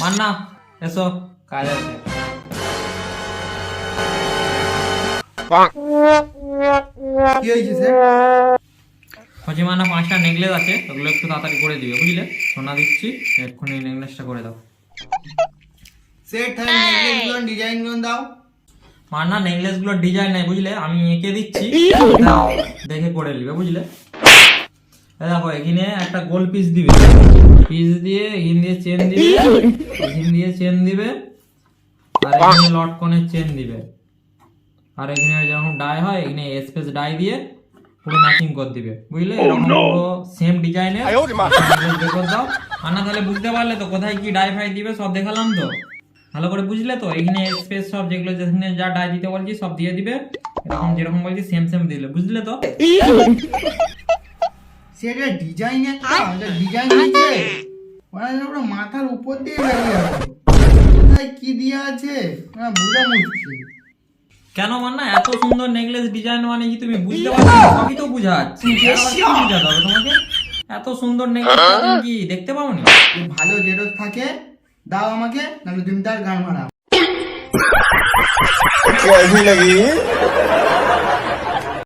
মান্না এসো কাজ আছে। কি হয়েছে স্যার? পাঁচটা নেকলেস আছে ওগুলো একটু তাড়াতাড়ি করে দিবে বুঝলে? সোনা দিচ্ছি এক্ষুনি নেকলেসটা করে দাও। স্যার তাহলে নেকলেসগুলো ডিজাইনগুলো দাও। মান্না নেকলেসগুলোর ডিজাইন নাই বুঝলে? আমি এঁকে দিচ্ছি। দেখে করে নিবে বুঝলে? দেখো এখানে একটা গোল পিস দিবে। পিস দিয়ে এখান দিয়ে চেন দিবে এখান দিয়ে চেন দিবে আর এখানে লটকনের চেন দিবে। আর এখানে যখন ডাই হয় এখানে স্পেস ডাই দিয়ে পুরো ম্যাচিং করে দিবে। বুঝলে? এরকম পুরো সেম ডিজাইনের বের করে দাও। মান্না তাহলে বুঝতে পারলে তো কোথায় কি ডাই ফাই দিবে সব দেখালাম তো। ভালো করে বুঝলে তো? এখানে স্পেস সব যেগুলো যেখানে যা ডাই দিতে বলছি সব দিয়ে দিবে। এরকম যেরকম বলছি সেম সেম দিলে। বুঝলে তো? স্যার এটা ডিজাইন একটা এটা ডিজাইন দিয়েছে মানে পুরো মাথার উপর দিয়ে বেরিয়ে গেল কোথায় কি দেওয়া আছে না বুঝা মুশকিল কেন মান্না এত সুন্দর নেকলেস ডিজাইন মানে কি তুমি বুঝতে পারছো না? সবই তো বুঝাচ্ছি আবার কি বুঝাতে হবে তোমাকে এত সুন্দর নেকলেস তুমি কি দেখতে পাওনি যদি ভালো জেরক্স থাকে দাও আমাকে নাহলে তুমি তার গান মারাও कैसी लगी